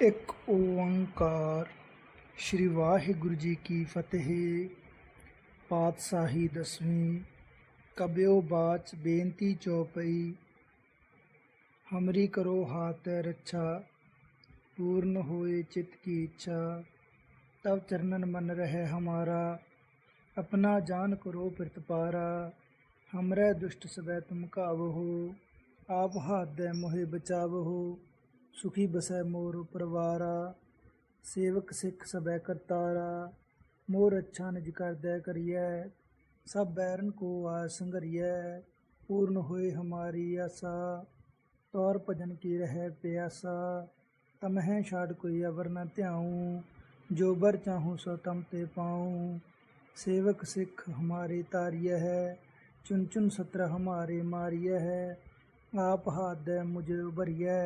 ਇੱਕ ਓੰਕਾਰ। ਸ੍ਰੀ ਵਾਹਿਗੁਰੂ ਜੀ ਕੀ ਫਤਿਹ। ਪਾਤਸ਼ਾਹੀ ਦਸਵੀਂ। ਕਬਿਓ ਬਾਚ ਬੇਨਤੀ ਚੋਪਈ। ਹਮਰੀ ਕਰੋ ਹਾਥ ਰੱਛਾ। ਪੂਰਨ ਹੋਏ ਚਿਤ ਕੀ ਇੱਛਾ। ਤਬ ਚਰਨਨ ਮਨ ਰਹੇ ਹਮਾਰਾ। ਆਪਣਾ ਜਾਨ ਕਰੋ ਪ੍ਰਤਪਾਰਾ ਹਮਰੇ ਦੁਸ਼ਟ ਸਵੈ ਤੁਮ ਕਾਵ ਹੋ ਆਪ ਹਾਦੈ ਮੋਹਿ ਬਚਾਵ। ਹੋ سکھی بسے مور پروارا سیوک سکھ سبے کرتارا مور اچھا نج کر دے کریے سب بیرن کو آ سنگریے پورن ہوئے ہماری آسا طور بھجن کی رہے پیاسا تمہیں شاڈ کوئی اور نہ تیاؤں جو بر چاہوں سو تم تے پاؤں سیوک سکھ ہماری تاریہ ہے چن چن ستر ہمارے ماریہ ہے آپ ہاتھ دے مجھے ابھریے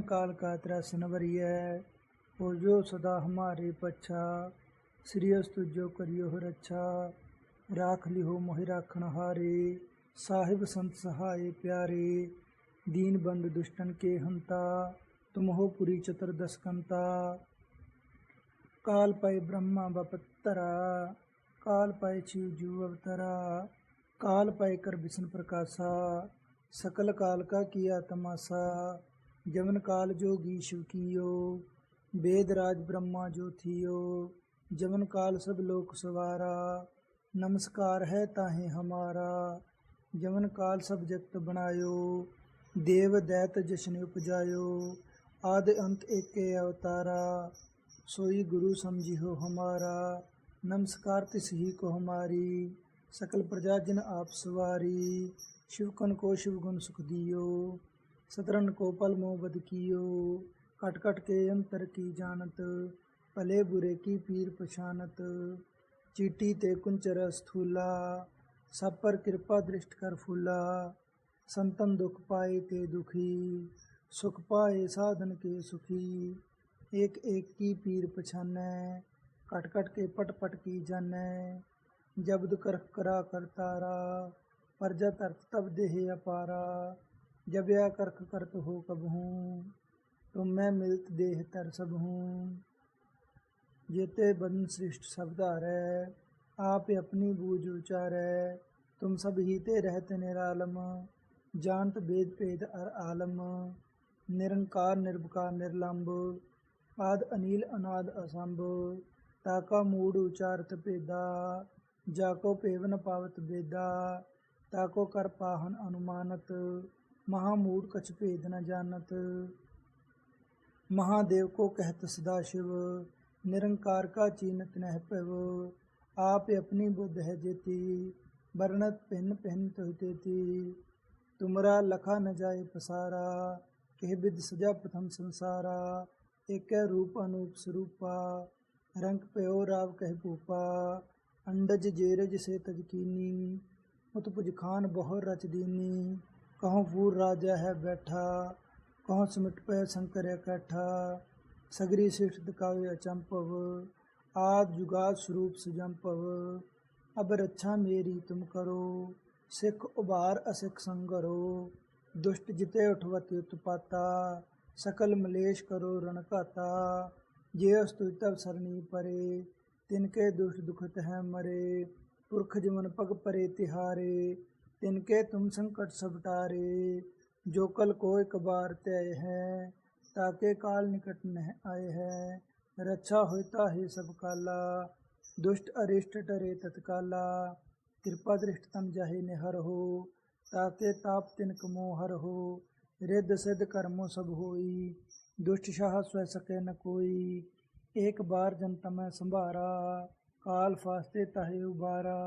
ਕਾਲ ਕਾ ਤਰਸਨ ਵਰਿਯ ਹੋ ਜੋ ਸਦਾ ਹਮਾਰੇ ਪਛਾ, ਸ੍ਰੀ ਅਸਤੁ ਜੋ ਕਰਿਓ ਰੱਛਾ ਰਾਖ ਲਿਓ ਮੋਹਿ ਰਾਖਣ ਹਾਰੇ, ਸਾਹਿਬ ਸੰਤ ਸਹਾਏ ਪਿਆਰੇ। ਦੀਨ ਬੰਦ ਦੁਸ਼ਟਨ ਕੇ ਹੰਤਾ ਤੁਮ ਪੁਰੀ ਚਤੁਰਦਸ ਕੰਤਾ ਕਾਲ ਪੈ ਬ੍ਰਹਮਾ ਬਪਤਰਾ ਕਾਲ ਪਏ ਸ਼ਿਵ ਜੂ ਅਵਤਰਾ। ਕਾਲ ਪੈ ਕਰ ਵਿਸ਼ਨ ਪ੍ਰਕਾਸ਼ਾ, ਸਕਲ ਕਾਲ ਕਾ ਕੀਆ ਤਮਾਸਾ। जवन काल जोगी शिव कियो वेद राज ब्रह्मा जो थियो जवन काल सब लोक सवारा नमस्कार है ताहे हमारा जवन काल सब जगत बनायो देव दैत जशन उपजायो आद अंत एक अवतारा सोई गुरु समझी हो हमारा नमस्कार तिस ही को हमारी सकल प्रजा जिन आप सवारी शिव कन को शिव गुण सुख दियो سترن کو پل مو بدکیو کٹ کٹ کے انتر کی جانت پلے برے کی پیر پشانت چیٹی تے کنچر استھولا سب پر کرپا درشٹ کر فولا سنتن دکھ پائے تے دکھی سکھ پائے سادھن کے سکھی ایک ایک کی پیر پچھانے کٹ کٹ کے پٹ پٹ کی جانے جبد کر کرا کر تارا پرجا ترت تب دہ اپارا जब या करख करत हो कब हूँ तुम मैं मिलत देह तर सब हूँ जेते बदन सृष्ट शब्दारै आप अपनी बूझ उचारै तुम सब ही ते रहत निरालम जानत वेद भेद अर आलम निरंकार निर्भकार निर्लंब आद अनिल अनाद असंभ ताका मूड उचारत भेदा जाको पेवन पावत बेदा ताको कर पाहन अनुमानत ਮਹਾ ਮੂੜ ਕਛ ਭੇਦ ਨ ਜਾਣਤ। ਮਹਾਦੇਵ ਕੋ ਕਹਿਤ ਸਦਾ शिव ਨਿਰੰਕਾਰ ਕਾ ਚੀਨਤ ਨਹਿ ਪਵ ਆਪ ਆਪਣੀ ਬੁੱਧ ਹੈ ਜੇਤੀ, ਵਰਣਤ ਪਿੰਨ ਪਿੰਨ ਤੋਹਤੇਤੀ ਤੁਮਰਾ ਲਖਾ ਨ ਜਾਏ ਪਸਾਰਾ, ਕਹਿ ਬਿਦ ਸਜਾ ਪ੍ਰਥਮ ਸੰਸਾਰਾ। ਏਕੈ ਰੂਪ ਅਨੂਪ ਸਰੂਪਾ, ਰੰਗ ਪਿਓ ਰਾਵ ਕਹਿ ਭੂਪਾ। ਅੰਡਜ ਜੇਰਜ ਸੇ ਤਜਕੀਨੀ ਉਤ ਪੁਜ ਖਾਨ ਬਹੁ ਰਚ ਦੀਨੀ। کہوں وہ راجہ ہے بیٹھا، کہوں سمٹ پہ شنکر اکٹھا، سگری شیش دکاوے اچمپو آد جگاد سروپ سجمپو ابر اچھا میری تم کرو، سکھ ابار اسکھ سنگرو دشت جتے اٹھوت یت پاتا، سکل ملیش کرو رنکاتا جیس تب سرنی پرے، تن کے دشٹ دکھت ہے مرے، پرکھ جمن پگ پرے تہارے तिनके तुम संकट सब टारे जो कल को एक बार तय है ताके काल निकट न आए है रक्षा होता है सब काला दुष्ट अरिष्ट टरे तत्काला कृपा दृष्ट तम जाहे निहर हो ताके ताप तिनक मोहर हो रिद सिद्ध कर्मो सब होई दुष्ट शाह स्व सके न कोई एक बार जन तमै संभारा काल फास्ते ताहे उबारा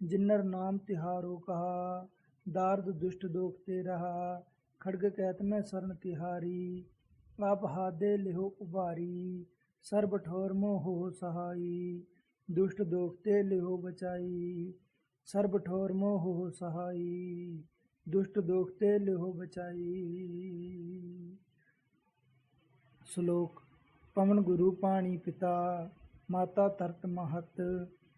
जिन्नर नाम तिहारो कहा दार्द दुष्ट दोखते रहा खड़ग कहत में शरण तिहारी आप हादे लेहो उबारी सर्ब ठोर मोह हो सहाई दुष्ट दोखते लेहो बचाई सर्ब ठोर मोह हो सहाई दुष्ट दोखते लेहो बचाई श्लोक पवन गुरु पाणी पिता माता तरत महत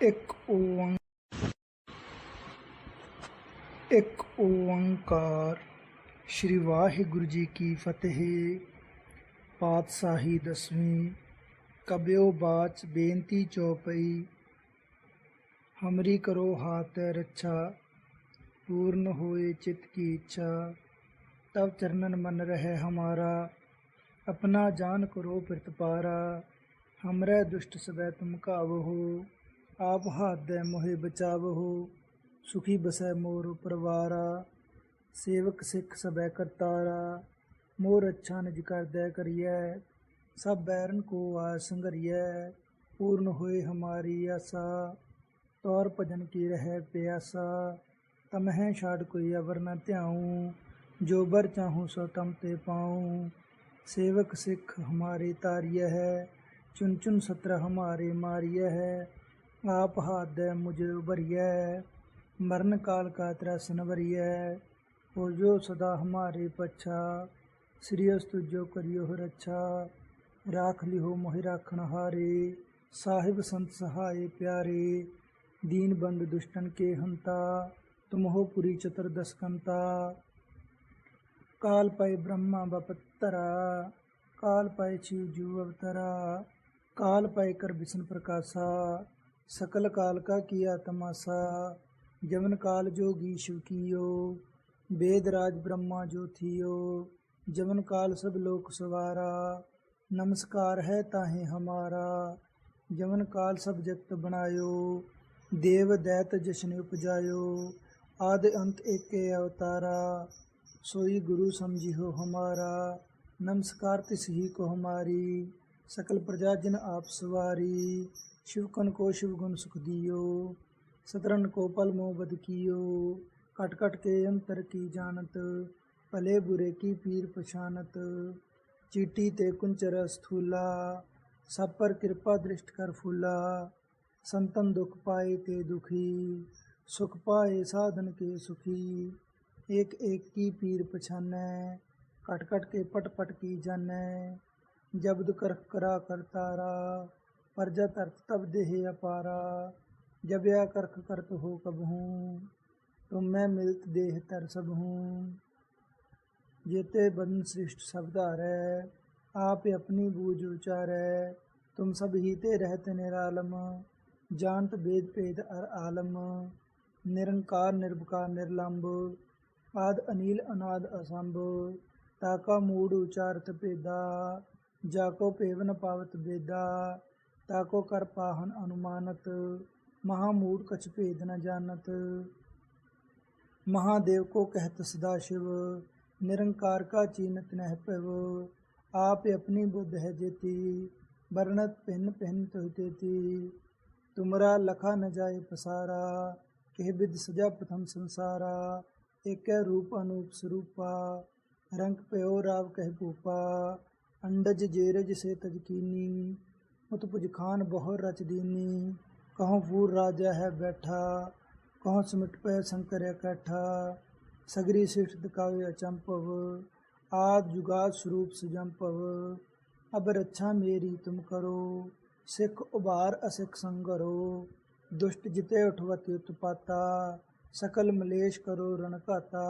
ਇੱਕ ਓੰਕਾਰ ਇੱਕ ਓੰਕਾਰ ਸ੍ਰੀ ਵਾਹਿਗੁਰੂ ਜੀ ਕੀ ਫਤਿਹ ਪਾਤਸ਼ਾਹੀ ਦਸਵੀਂ ਕਬਿਓ ਬਾਚ ਬੇਨਤੀ ਚੌਪਈ ਹਮਰੀ ਕਰੋ ਹਾਥ ਰੱਛਾ पूर्ण होए चित्त की इच्छा तब चरणन मन रहे हमारा अपना जान करो प्रतिपारा हमरे दुष्ट सबै तुम कावहो آپ ہاتھ موہے بچاو ہو سخی بسے مور پروارا سیوک سکھ سبے کرتارا مور اچھا نج کر دے کریے سب بیرن کو آ سنگریے پورن ہوئے ہماری آسا تور بھجن کی رہے پیاسا تمہیں شاٹ کوئی ابر نہ تیاؤں جو بر چاہوں سو تم تے پاؤں سیوک سکھ ہماری تاریہ ہے چن چن ستر ہمارے ماریہ ہے ਆਪ ਹਾਥ ਦੇ ਮੁਝੇ ਉਬਰਿਯ ਮਰਨ ਕਾਲ ਕਾ ਤਰਸਨ ਵਰਿਯ ਹੋ ਜੋ ਸਦਾ ਹਮਾਰੇ ਪਛਾ, ਸ੍ਰੀ ਅਸਤੁ ਜੋ ਕਰਿਓ ਰੱਛਾ। ਰਾਖ ਲਿਓ ਮੋਹਿ ਰਾਖਣ ਹਾਰੇ, ਸਾਹਿਬ ਸੰਤ ਸਹਾਏ ਪਿਆਰੇ। ਦੀਨ ਬੰਦ ਦੁਸ਼ਟਨ ਕੇ ਹੰਤਾ, ਤੁਮਹੁ ਪੁਰੀ ਚਤੁਰਦਸ ਕੰਤਾ ਕਾਲ ਪੈ ਬ੍ਰਹਮਾ ਬਪਤਰਾ ਕਾਲ ਪੈ ਸ਼ਿਵ ਜੂ ਅਵਤਰਾ। ਕਾਲ ਪੈ ਕਰ ਵਿਸ਼ਨ ਪ੍ਰਕਾਸ਼ਾ सकल काल का किया तमाशा जमन काल जोगी शिव कियो वेदराज ब्रह्मा जो थियो जमन काल सब लोक सवारा नमस्कार है ताहे हमारा जमन काल सब जगत बनायो देव दैत जशन उपजायो आद अंत एक अवतारा सोई गुरु समझी हो हमारा नमस्कार तिस ही को हमारी सकल प्रजा जिन आप सवारी شوکن کو شوگن سکھ دیو سترن کو پل مو بد کیو کٹ کٹ کے انتر کی جانت پلے برے کی پیر پچھانت چیٹی تے کنچر استھولا سب پر کرپا درشٹ کر پھولا سنتن دکھ پائے تے دکھی سکھ پائے سادھن کے سکھی ایک ایک کی پیر پچھانے کٹ کٹ کے پٹ پٹ کی جانے جبد کرخ کرا کر تارا परजा तरत तब देह अपारा जब या करख करत हो कबहूँ तुम मैं मिलत देह तर सब हूँ जेते बंद सृष्ट शब्दारै आप अपनी बूझ उचारै तुम सब ही ते रहते निरालम जानत वेद भेद अर आलम निरंकार निर्भकार निर्लंब आद अनिल अनाद असंभ ताका मूड उचारत भेदा जाको पेवन पावत वेदा ताको कर पाहन अनुमानत महामूड कछ भेद न जानत महादेव को कहत सदा शिव निरंकार का चीनत नह पव आप अपनी बुद्ध है जेती वर्णत पिन पिन तुहतेती तुमरा लखा न जाए पसारा कह विद सजा प्रथम संसारा एक रूप अनूप स्वरूपा रंग पयो राव कह भूपा अंडज जेरज से तजकीनी متبج خان بہو رچ دینی کہوں پور راجا ہے بیٹھا کہوں سمٹ پہ ہے کٹھا سگری سٹھ دکاوے اچمپو آد جگاد سروپ سجمپو اب رچھا میری تم کرو سکھ ابار اسکھ سنگرو دشٹ جتے اٹھوتی اتپاتا سکل ملیش کرو رنکاتا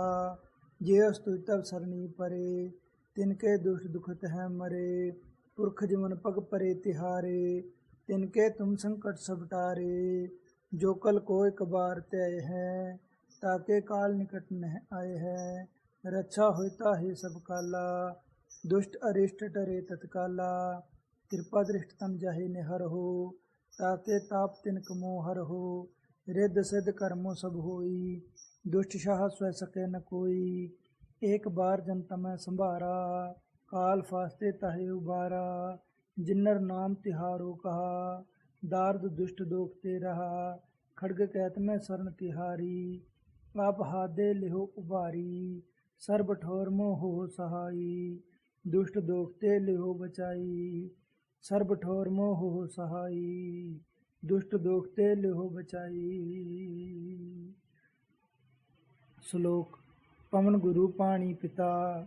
یہ استب سرنی پرے تن کے دشت دکھت ہے مرے پورکھ جمن پگ پری تیارے تن کے تم سنک سبٹارے جو کل کو بار تئے ہے تاکہ کال نکٹ نہ آئے ہے رچھا ہوئے تاہے سب کالا دش ارشٹ ٹرے تتکالا کرپادم جاہے نر ہو تاکے تاپ تنک موہر ہو رد سدھ کرمو سب ہوئی دشاہ کوئی ایک بار جنتم سبھارا काल फास्ते ताहे उबारा जिन्नर नाम तिहारो कहा दार्द दुष्ट दोखते रहा खड़ग कैत में शरण तिहारी आप हादे लिहो उबारी सर्ब ठोर मोह हो सहाई ਦੁਸ਼ਟ ਦੋਖਤੇ ਲਿਓ ਬਚਾਈ ਸਰਬ ਠੋਰ ਮੋਹ ਹੋ ਸਹਾਈ ਦੁਸ਼ਟ ਦੋਖਤੇ ਲਿਓ ਬਚਾਈ ਸ਼ਲੋਕ ਪਵਨ ਗੁਰੂ ਪਾਣੀ ਪਿਤਾ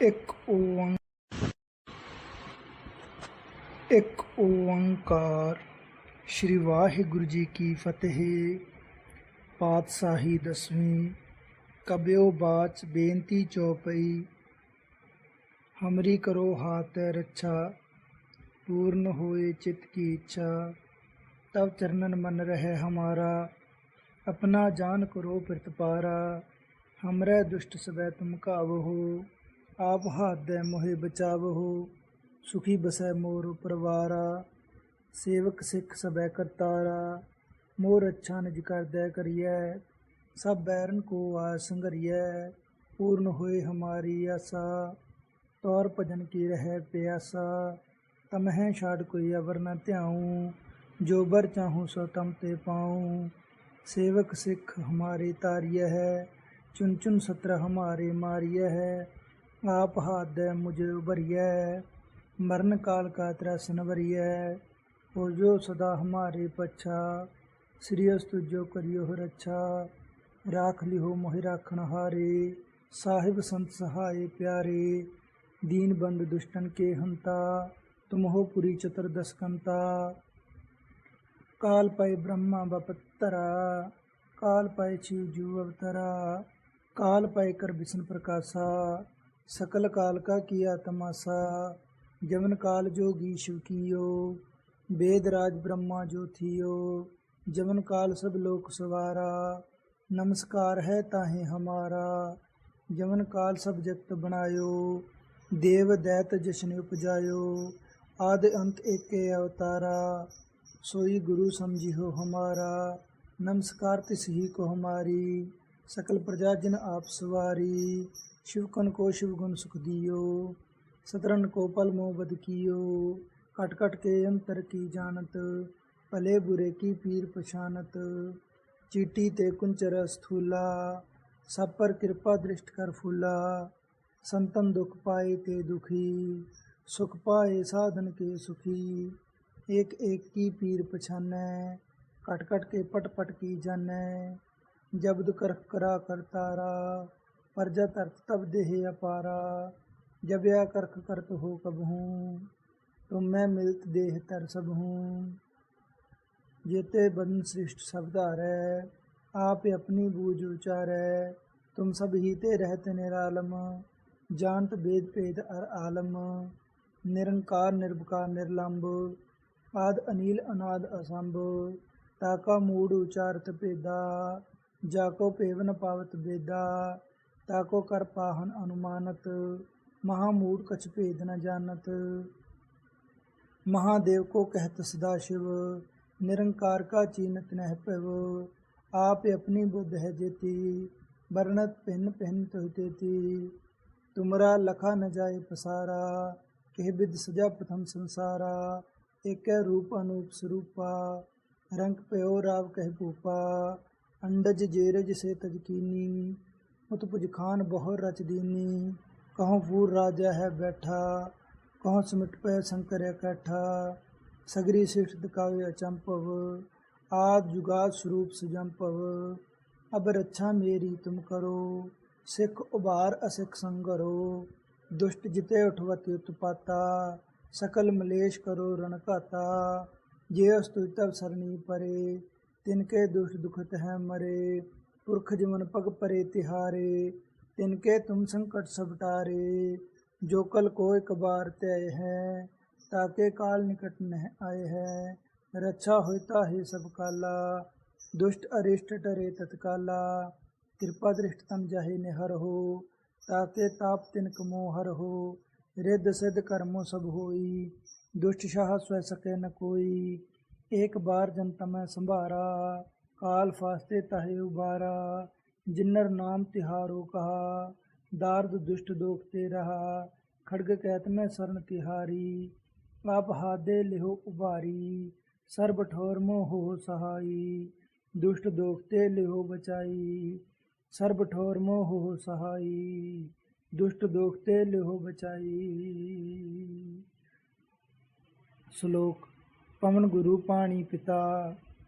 ਇੱਕ ਓੰਕਾਰ ਇੱਕ ਓੰਕਾਰ ਸ੍ਰੀ ਵਾਹਿਗੁਰੂ ਜੀ ਕੀ ਫਤਿਹ ਪਾਤਸ਼ਾਹੀ ਦਸਵੀਂ ਕਬਿਓ ਬਾਚ ਬੇਨਤੀ ਚੌਪਈ ਹਮਰੀ ਕਰੋ ਹਾਥ ਰੱਛਾ पूर्ण होए चित्त की इच्छा तब चरणन मन रहे हमारा अपना जान करो प्रतिपारा हमरे दुष्ट सबै तुम कावहो آپ ہاتھ دہ موہے بچاو ہو سکھی بسے مور پروارا سیوک سکھ سبے کرتارا مور اچھا نج کر دے کریے سب بیرن کو آ سنگریے پورن ہوئے ہماری آسا تور پجن کی رہ پیاسا تمہیں شاڑ کوئی ابر نہ تیاؤں جو بر چاہوں سو تم تے پاؤں سیوک سکھ ہماری تاریہ ہے چن چن ستر ہمارے ماریہ ہے ਆਪ ਹੱਦ ਮੁਝ ਭਰੀਐ, ਮਰਨ ਕਾਲ ਕਾ ਤ੍ਰਸਨ ਭਰੀਐ। ਹੋ ਜੋ ਸਦਾ ਹਮਾਰੇ ਪਛਾ, ਸ੍ਰੀ ਅਸਤੁ ਜੋ ਕਰਿਓ ਰੱਛਾ। ਰਾਖ ਲਿਓ ਮੋਹਿ ਰਾਖਣ ਹਾਰੇ, ਸਾਹਿਬ ਸੰਤ ਸਹਾਈ ਪਿਆਰੇ। ਦੀਨ ਬੰਦ ਦੁਸ਼ਟਨ ਕੇ ਹੰਤਾ ਤੁਮਹੋ ਪੁਰੀ ਚਤਰ ਦਸਕੰਤਾ। ਕਾਲ ਪਏ ਬ੍ਰਹਮਾ ਬਪਤਰਾ ਕਾਲ ਪਏ ਸ਼ਿਵ ਜੂ ਅਵਤਰਾ। ਕਾਲ ਪਏ ਕਰ ਬਿਸ਼ਨ ਪ੍ਰਕਾਸ਼ਾ। सकल काल का किया तमाशा जवन काल जोगी शिव कियो वेद राज ब्रह्मा जो थियो जवन काल सब लोक सवारा नमस्कार है ताहे हमारा जवन काल सब जगत बनायो देव दैत जशन उपजायो आद अंत एक अवतारा सोई गुरु समझी हो हमारा नमस्कार तिस ही को हमारी सकल प्रजा जिन आप सवारी شوکن کو شوگن سکھ دیو سترن کو پل مو بد کیو کٹ کٹ کے انتر کی جانت پلے برے کی پیر پچھانت چیٹی تے کنچر استھولا سب پر کرپا درشٹ کر پھولا سنتن دکھ پائے تے دکھی سکھ پائے سادھن کے سکھی ایک ایک کی پیر پچھانے کٹ کٹ کے پٹ پٹ کی جانے جبد کر کرا کر تارا परजा तरत तब देह अपारा जब्या करख करत हो कब हूँ तुम मैं मिलत देह तर सब हूँ जेते बदन सृष्ट शब्दारै आप अपनी बूझ उचारै तुम सब ही ते रहते निरालम जानत वेद भेद अर आलम निरंकार निर्विकार निर्लंब आद अनिल अनाद असंभ ताका मूड उचारत भेदा जाको पेवन पावत बेदा ताको कर पाहन अनुमानत महामूड कछ भेद न जानत महादेव को कहत सदा शिव निरंकार का चीनत नह पव आप अपनी बुद्ध है जेती वर्णत पिन पिन तुहतेती तुमरा लखा न जाए पसारा कह विद सजा प्रथम संसारा एक रूप अनूप स्वरूपा रंग पयो राव कह भूपा अंडज जेरज مت پج خان بہر رچ دینی کہوں پور راجا ہے بیٹھا کہوں سمٹ پہ سنکر ہے اکٹھا سگری سٹھ دکاوے اچمپو آد جگاد سروپ سجمپو اب رچھا میری تم کرو سکھ ابھار اسکھ سنگرو دشٹ جتے اٹھوت اتپاتا سکل ملیش کرو رنکاتا یہ استب سرنی پرے تن کے دشٹ دکھت ہے مرے پورکھ جمن پگ پری تیارے تن کے تم سنکٹ سبٹارے جو کل کو کب بار تئے ہے تاکہ کال نکٹ نہ آئے ہے رچھا ہوئے تاہے سب کالا دش ارشٹ ٹرے تتکالا کرپادر ہو تاکہ تاپ تنک موہر ہو رد سدھ کرمو سب ہوئی دشاہ سو سکے نکوئی ایک بار جنتم سبھارا ਕਾਲ ਫਾਸਤੇ ਤਹੇ ਉਬਾਰਾ, ਜਿਨਰ ਨਾਮ ਤਿਹਾਰੋ ਕਹਾ, ਦਾਰਦ ਦੁਸ਼ਟ ਦੋਖ ਤੇ ਰਹਾ, ਖੜਗ ਕਹਿਤ ਮੈਂ ਸਰਨ ਤਿਹਾਰੀ, ਆਪ ਹਾਦੇ ਲਿਹੋ ਉਬਾਰੀ ਸਰਬ ਠੋਰ ਮੋ ਹੋ ਸਹਾਈ, ਦੁਸ਼ਟ ਦੋਖ ਤੇ ਲਿਹੋ ਬਚਾਈ ਸਰਬ ਠੋਰ ਮੋ ਹੋ ਸਹਾਈ, ਦੁਸ਼ਟ ਦੋਖ ਤੇ ਲਿਹੋ ਬਚਾਈ। ਸ਼ਲੋਕ, ਪਵਨ ਗੁਰੂ ਪਾਣੀ ਪਿਤਾ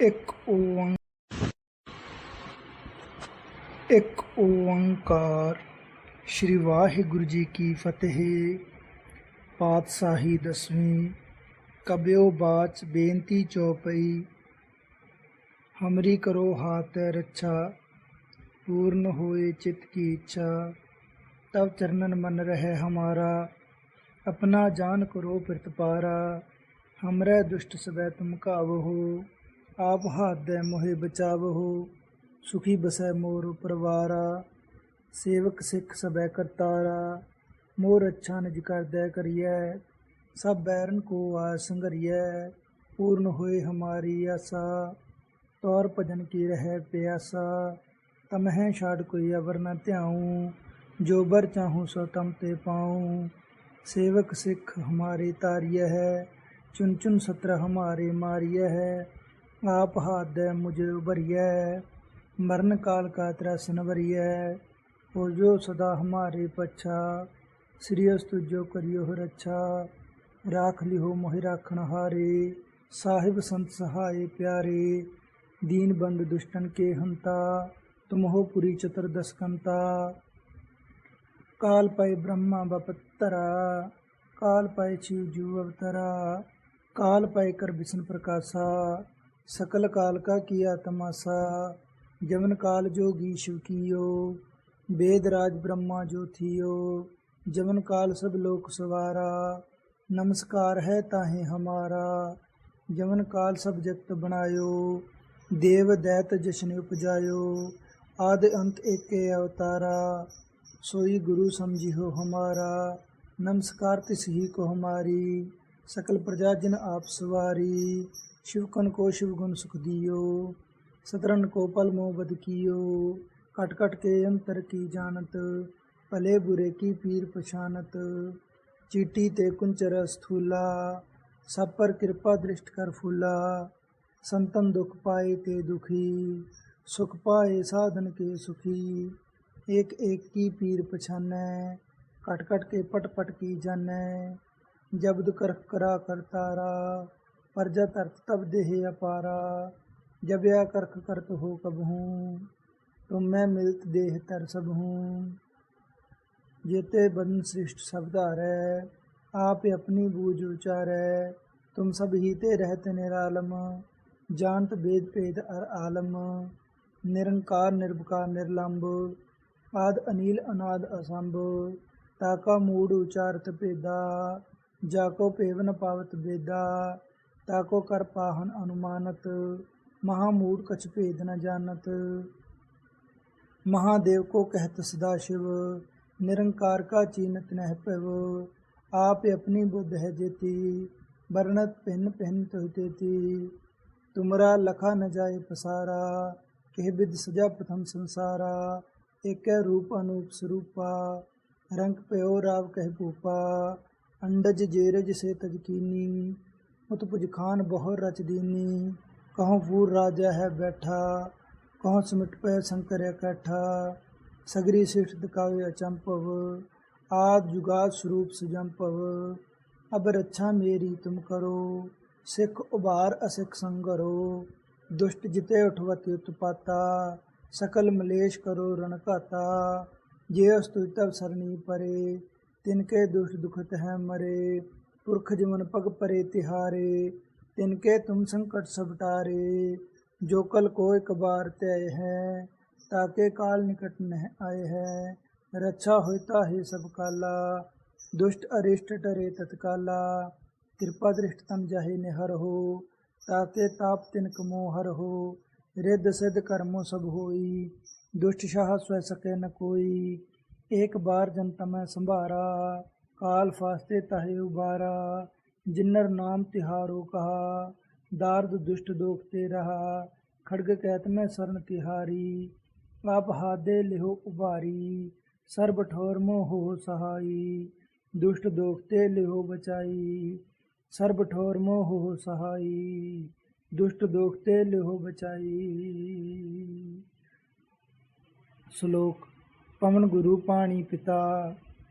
ਇੱਕ ਓੰਕਾਰ ਇੱਕ ਓੰਕਾਰ ਸ੍ਰੀ ਵਾਹਿਗੁਰੂ ਜੀ ਕੀ ਫਤਿਹ ਪਾਤਸ਼ਾਹੀ ਦਸਵੀਂ ਕਬਿਓ ਬਾਚ ਬੇਨਤੀ ਚੌਪਈ ਹਮਰੀ ਕਰੋ ਹਾਥ ਰੱਛਾ पूर्ण होए चित्त की इच्छा तब चरणन मन रहे हमारा अपना जान करो प्रतिपारा हमरे दुष्ट सबै तुम कावहो آپ ہاتھ دہ موہے بچا بہو سکھی بسہ مور پروارا سیوک سکھ سب کر تارا مور اچھا نج کر دہ کریے سب بیرن کو آ سنگری پورن ہوئے ہماری آسا تور بجن کی رہ پیاسا تمہیں شڈ کوئی ابر نہ تیاؤں جو بر چاہوں سوتمتے پاؤں سیوک سکھ ہماری تاری ہے چن چن ستر ہمارے ماری ہے ਆਪ ਹਾਦੈ ਦੇ ਮੁਝੇ ਉਬਰੀਐ ਮਰਨ ਕਾਲ ਕਾ ਤਰਸ ਨਵਰੀਐ ਹੋ ਜੋ ਸਦਾ ਹਮਾਰੇ ਪਛਾ, ਸ੍ਰੀ ਅਸਤੁ ਜੋ ਕਰਿਓ ਰੱਛਾ। ਰਾਖ ਲਿਓ ਮੋਹਿ ਰਾਖਣ ਹਾਰੇ, ਸਾਹਿਬ ਸੰਤ ਸਹਾਏ ਪਿਆਰੇ। ਦੀਨ ਬੰਦ ਦੁਸ਼ਟਨ ਕੇ ਹੰਤਾ, ਤੁਮਹੋ ਪੁਰੀ ਚਤੁਰਦਸ ਕੰਤਾ ਕਾਲ ਪੈ ਬ੍ਰਹਮਾ ਬਪਤਰਾ ਕਾਲ ਪਏ ਸ਼ਿਵ ਜੂ ਅਵਤਰਾ। ਕਾਲ ਪਏ ਕਰ ਬਿਸਨ ਪ੍ਰਕਾਸ਼ਾ। सकल काल का किया तमाशा जवन काल जोगी शिव कियो वेद राज ब्रह्मा जो थियो जवन काल सब लोक सवारा नमस्कार है ताहे हमारा जवन काल सब जगत बनायो देव दैत जशन उपजायो आद अंत एक अवतारा सोई गुरु समझी हो हमारा नमस्कार तिस ही को हमारी सकल प्रजा जिन आप सवारी شوکن کو شوگن سکھ دیو سترن کو پل مو بد کیو کٹ کٹ کے انتر کی جانت پلے برے کی پیر پچھانت چیٹی تے کنچر استھولا سب پر کرپا درشٹ کر پھولا سنتن دکھ پائے تے دکھی سکھ پائے سادھن کے سکھی ایک ایک کی پیر پچھان کٹ کٹ کے پٹ پٹ کی جان جبد کر کرا کر تارا तारा परजा तरत तब देह अपारा जब्या करख करत हो कबहू तुम मैं मिलत देह तर सब हूँ जेते बदन सृष्ट शब्दारै आप अपनी बूझ उचारै तुम सब ही ते रहते निरालम जानत वेद भेद अर आलम निरंकार निर्विकार निर्लंब आद अनिल अनाद असंभ ताका मूड उचारत भेदा जाको पेवन पावत बेदा ताको कर पाहन अनुमानत महामूड कछ भेद न जानत महादेव को कहत सदा शिव निरंकार का चीनत नह पव आप अपनी बुद्ध है जेती वर्णत पिन पिन तेती तुमरा लखा न जाए पसारा कह विद सजा प्रथम संसारा एक रूप अनूप स्वरूपा रंग पयो राव कह भूपा अंडज जेरज से तजकीनी متپج خان بہر رچ دینی۔ کہوں پور راجا ہے بیٹھا، کہوں سمٹ پہ سنکر اکٹھا سگری سفت دکاوے اچمپو آد جگاد سروپ سجمپو اب رچھا میری تم کرو۔ سکھ ابھار اسکھ سنگرو۔ دشٹ جتے اٹھوت اتپاتا سکل ملیش کرو رنکاتا یہ استو سرنی پرے۔ تن کے دشٹ دکھت ہے مرے۔ ਪੁਰਖ ਜਮਨ ਪਗ ਪਰੇ ਤਿਹਾਰੇ ਤਿਨਕੇ ਤੁਮ ਸੰਕਟ ਸਭ ਟਾਰੇ, ਜੋ ਕਲ ਕੋਇ ਕਬਾਰ ਤੇ ਹੈ ਤਾਕੇ ਕਾਲ ਨਿਕਟ ਨਹਿ ਆਏ ਹੈ, ਰੱਛਾ ਹੋਇਤਾ ਹੈ ਸਭ ਕਾਲਾ, ਦੁਸ਼ਟ ਅਰਿਸ਼ਟ ਟਰੇ ਤਤਕਾਲਾ, ਕਿਰਪਾ ਦ੍ਰਿਸ਼ਟ ਤਮ ਜਾਹੇ ਨਿਹਰ ਹੋ ਤਾਕੇ ਤਾਪ ਤਿਨ ਕਮੋ ਹਰ ਹੋ, ਰਿੱਧ ਸਿੱਧ ਕਰਮੋ ਸਭ ਹੋਈ, ਦੁਸ਼ਟ ਸ਼ਾਹ ਸਵੈ ਸਕੇ ਨ ਕੋਈ, ਏਕ ਬਾਰ ਜਨਤਾ ਮੈਂ ਸੰਭਾਰਾ ਕਾਲ ਫਾਸਤੇ ਤਾਹੇ ਉਬਾਰਾ, ਜਿਨਰ ਨਾਮ ਤਿਹਾਰੋ ਕਹਾ, ਦਾਰਦ ਦੁਸ਼ਟ ਦੋਖਤੇ ਰਹਾ, ਖੜਗ ਕਹਿਤ ਮੈਂ ਸਰਨ ਤਿਹਾਰੀ, ਆਪ ਹਾਦੇ ਲਿਹੋ ਉਭਾਰੀ ਸਰਬ ਠੋਰ ਮੋ ਹੋ ਸਹਾਈ, ਦੁਸ਼ਟ ਦੋਖਤੇ ਲਿਹੋ ਬਚਾਈ ਸਰਬ ਠੋਰ ਮੋ ਹੋ ਸਹਾਈ, ਦੁਸ਼ਟ ਦੋਖਤੇ ਲਿਹੋ ਬਚਾਈ। ਸ਼ਲੋਕ, ਪਵਨ ਗੁਰੂ ਪਾਣੀ ਪਿਤਾ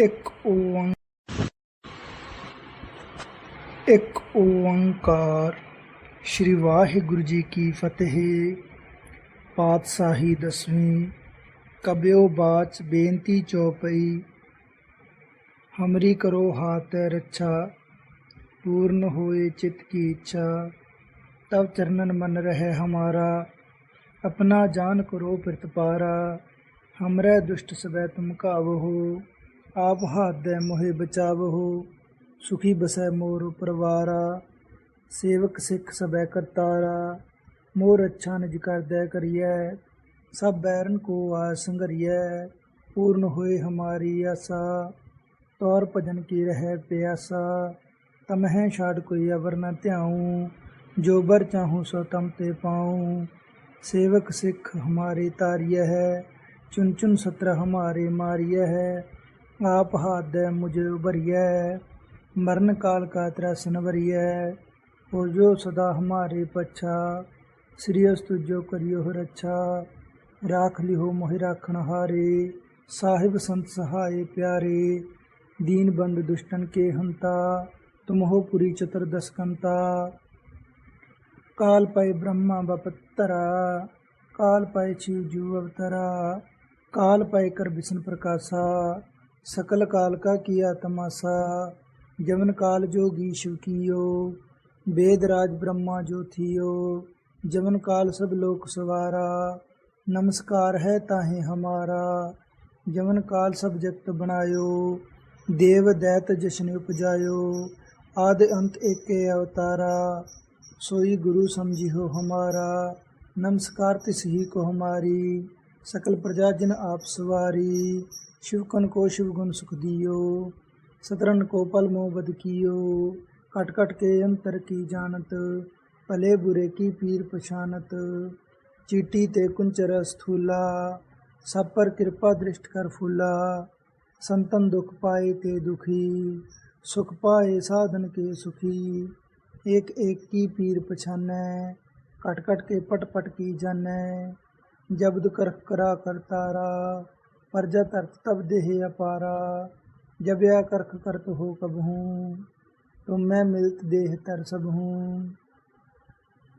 ਇੱਕ ਓੰਕਾਰ ਇੱਕ ਓੰਕਾਰ ਸ਼੍ਰੀ ਵਾਹਿਗੁਰੂ ਜੀ ਕੀ ਫਤਿਹ ਪਾਤਸ਼ਾਹੀ ਦਸਵੀਂ ਕਬਿਓ ਬਾਚ ਬੇਨਤੀ ਚੌਪਈ ਹਮਰੀ ਕਰੋ ਹਾਥ ਰੱਛਾ पूर्ण होए चित्त की इच्छा तब चरणन मन रहे हमारा अपना जान करो प्रतिपारा हमरे दुष्ट सबै तुम कावहो آپ ہاتھ دے موہے بچاو ہو سکھی بسے مور پروارا سیوک سکھ سبے کرتارا مور اچھا نج کر دے کریے سب بیرن کو آ سنگریے پورن ہوئے ہماری آسا تور بھجن کی رہے پیاسا تمہیں شاٹ کوئی ابر نہ تیاؤں جو بر چاہوں سو تم تے پاؤں سیوک سکھ ہماری تاریہ ہے چن چن ستر ہمارے ماریہ ہے ਆਪ ਹੱਦ ਮੁਝ ਭਰੀਐ ਮਰਨ ਕਾਲ ਕਾ ਤ੍ਰਸਨ ਭਰੀਐ ਹੋ ਜੋ ਸਦਾ ਹਮਾਰੇ ਪਛਾ, ਸ੍ਰੀ ਅਸਤੁ ਜੋ ਕਰਿਓ ਰੱਛਾ। ਰਾਖ ਲਿਓ ਮੋਹਿ ਰਾਖਣ ਹਾਰੇ, ਸਾਹਿਬ ਸੰਤ ਸਹਾਏ ਪਿਆਰੇ। ਦੀਨ ਬੰਦ ਦੁਸ਼ਟਨ ਕੇ ਹੰਤਾ, ਤੁਮਹੋ ਪੁਰੀ ਚਤਰ ਦਸਕੰਤਾ। ਕਾਲ ਪਏ ਬ੍ਰਹਮਾ ਬਪਤਰਾ ਕਾਲ ਪਏ ਸ਼ਿਵ ਜੂ ਅਵਤਰਾ। ਕਾਲ ਪਏ ਕਰ ਵਿਸ਼ਨ ਪ੍ਰਕਾਸ਼ਾ। सकल काल का किया तमाशा जवन काल जोगी शिव कियो वेद राज ब्रह्मा जो थियो जवन काल सब लोक सवारा नमस्कार है ताहे हमारा जवन काल सब जगत बनायो देव दैत जशन उपजायो आद अंत एक अवतारा सोई गुरु समझी हो हमारा नमस्कार तिस ही को हमारी सकल प्रजा जिन आप सवारी شوکن کو شوگن سکھ دیو سترن کو پل مو بد کیو کٹ کٹ کے انتر کی جانت پلے برے کی پیر پچھانت چیٹی تے کنچر استھولا سب پر کرپا درشٹ کر فولا سنتن دکھ پائے تے دکھی سکھ پائے سادھن کے سکھی ایک ایک کی پیر پچھانے کٹ کٹ کے پٹ پٹ کی جانے جبد کرخ کرا کر تارا ਪਰਜਾ ਤਰਤ ਤਬ ਦੇਹ ਅਪਾਰਾ, ਜਬਿਆ ਕਰਖ ਕਰਤ ਹੋ ਕਬ ਹੂੰ ਤੁਮ ਮੈਂ ਮਿਲਤ ਦੇਹ ਤਰ ਸਭ ਹੂੰ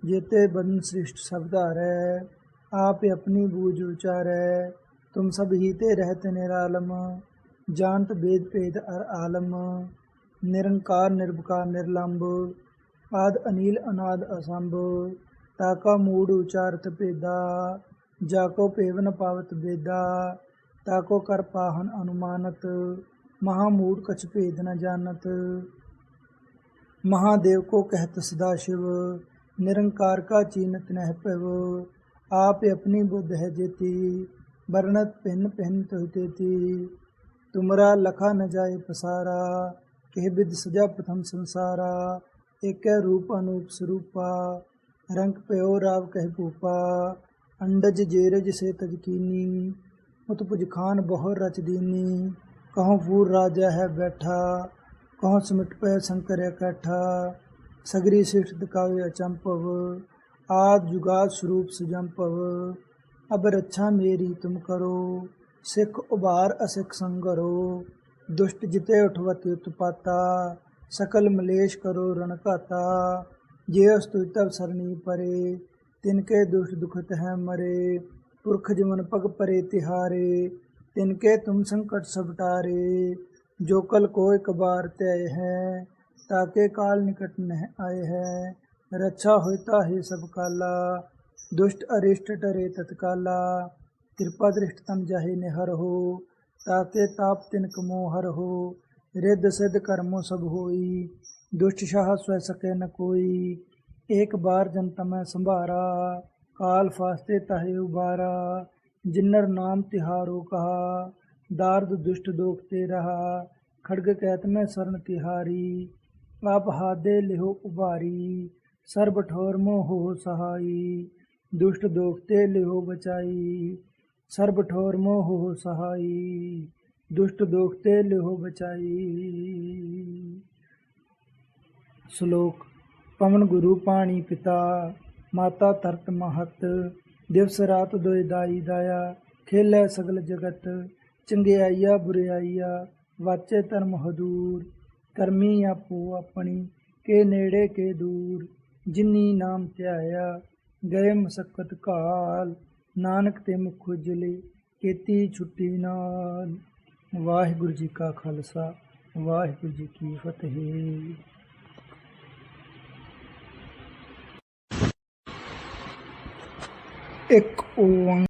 ਜੇਤੇ ਬੰਨ ਸ੍ਰਿਸ਼ਟ ਸਭ ਧਾਰੈ ਆਪਣੀ ਬੂਝ ਉਚਾਰੈ, ਤੁਮ ਸਭ ਹੀ ਤੇ ਰਹਤ ਨਿਰਾਲਮ, ਜਾਣਤ ਬੇਦ ਭੇਦ ਅਰ ਆਲਮ, ਨਿਰੰਕਾਰ ਨਿਰਭਕਾਰ ਨਿਰਲੰਭ ਆਦ ਅਨੀਲ ਅਨਾਦ ਅਸੰਭ ਤਾਕਾ ਮੂੜ ਉਚਾਰਤ ਭੇਦਾ ਜਾਕੋ ਭੇਵਨ ਪਾਵਤ ਬੇਦਾ। ताको कर पाहन अनुमानत महामूढ़ कछ भेद न जानत महादेव को कहत सदा शिव निरंकार का चीनत नह पव आप अपनी बुद्ध है जेती वर्णत भिन्न भिन्न तुहतेती तुमरा लखा न जाए पसारा कह विद सजा प्रथम संसारा एक रूप अनूप स्वरूपा रंग प्यो राव कह भूपा अंडज जेरज से तजकीनी ਮੁਤ ਉਤਪੁਜ ਖਾਨ ਬਹੁ ਰਚ ਦੀਨੀ ਕਹਉ ਫੂਰ ਰਾਜਾ ਹੈ ਬੈਠਾ, ਕਹਉ ਸਮਿਟ ਪੈ ਸ਼ੰਕਰ ਇਕੱਠਾ, ਸਗਰੀ ਸਿਠ ਦਿਕਾਵੇ ਅਚੰਪਵ ਆਦ ਜੁਗਾਦ ਸਰੂਪ ਸੁਜੰਪਵ ਅਬ ਰੱਛਾ ਮੇਰੀ ਤੁਮ ਕਰੋ, ਸਿੱਖ ਉਬਾਰ ਅਸਿੱਖ ਸੰਗਰੋ, ਦੁਸ਼ਟ ਜਿਤੇ ਉਠਵਤੀ ਉਤਪਾਤਾ, ਸਕਲ ਮਲੇਸ਼ ਕਰੋ ਰਣ ਘਾਤਾ ਜੇ ਅਸਤੁ ਤਵ ਸਰਣੀ ਪਰੇ ਤਿਨਕੇ ਦੁਸ਼ਟ ਦੁਖਤ ਹੈ ਮਰੇ ਪੁਰਖ ਜਮਨ ਪਗ ਪਰੇ ਤਿਹਾਰੇ ਤਿਨਕੇ ਤੁਮ ਸੰਕਟ ਸਭ ਟਾਰੇ। ਜੋ ਕਲ ਕੋਇ ਕਬਾਰ ਤੇ ਹੈ ਤਾਕੇ ਕਾਲ ਨਿਕਟ ਨਹਿ ਆਏ ਹੈ। ਰੱਛਾ ਹੋਇਤਾ ਹੈ ਸਭ ਕਾਲਾ, ਦੁਸ਼ਟ ਅਰਿਸ਼ਟ ਟਰੇ ਤਤਕਾਲਾ। ਕਿਰਪਾ ਦ੍ਰਿਸ਼ਟ ਤਮ ਜਾਹੇ ਨਿਹਰ ਹੋ ਤਾਕੇ ਤਾਪ ਤਿਨ ਕਮੋ ਹਰ ਹੋ। ਰਿੱਧ ਸਿੱਧ ਕਰਮੋ ਸਭ ਹੋਈ, ਦੁਸ਼ਟ ਸ਼ਾਹ ਸਵੈ ਸਕੇ ਨ ਕੋਈ। ਏਕ ਬਾਰ ਜਨ ਤਮੈ ਸੰਭਾਰਾ ਕਾਲ ਫਾਸਤੇ ਤਹੇ ਉਬਾਰਾ, ਜਿਨਰ ਨਾਮ ਤਿਹਾਰੋ ਕਹਾ, ਦਾਰਦ ਦੁਸ਼ਟ ਦੋਖਤੇ ਰਹਾ, ਖੜਗ ਕਹਿਤ ਮੈਂ ਸਰਨ ਤਿਹਾਰੀ, ਆਪ ਹਾਦੇ ਲਿਹੋ ਉਭਾਰੀ ਸਰਬ ਠੋਰ ਮੋਹ ਹੋ ਸਹਾਈ, ਦੁਸ਼ਟ ਦੋਖਤੇ ਲਿਹੋ ਬਚਾਈ ਸਰਬ ਠੋਰ ਮੋਹ ਹੋ ਸਹਾਈ, ਦੁਸ਼ਟ ਦੋਖਤੇ ਲਿਹੋ ਬਚਾਈ। ਸ਼ਲੋਕ ਪਵਨ ਗੁਰੂ ਪਾਣੀ ਪਿਤਾ ਮਾਤਾ ਤਰਤ ਮਹਤ, ਦਿਵਸ ਰਾਤ ਦੋਇ ਦਾਈ ਦਾਇਆ, ਖੇਲੇ ਸਗਲ ਜਗਤ ਚੰਗਿਆਈਆ ਬੁਰਿਆਈਆ ਵਾਚੇ ਧਰਮ ਹਦੂਰ, ਕਰਮੀ ਆਪੋ ਆਪਣੀ, ਕੇ ਨੇੜੇ ਕੇ ਦੂਰ, ਜਿਨੀ ਨਾਮ ਧਿਆਇਆ, ਗਏ ਮਸਕਤ ਕਾਲ ਨਾਨਕ ਤੇ ਮੁਖ ਉਜਲੇ, ਕੀਤੀ ਛੁੱਟੀ ਨਾਲ। ਵਾਹਿਗੁਰੂ ਜੀ ਕਾ ਖਾਲਸਾ, ਵਾਹਿਗੁਰੂ ਜੀ ਕੀ ਫਤਿਹ। ਇੱਕ ਓੰਕਾਰ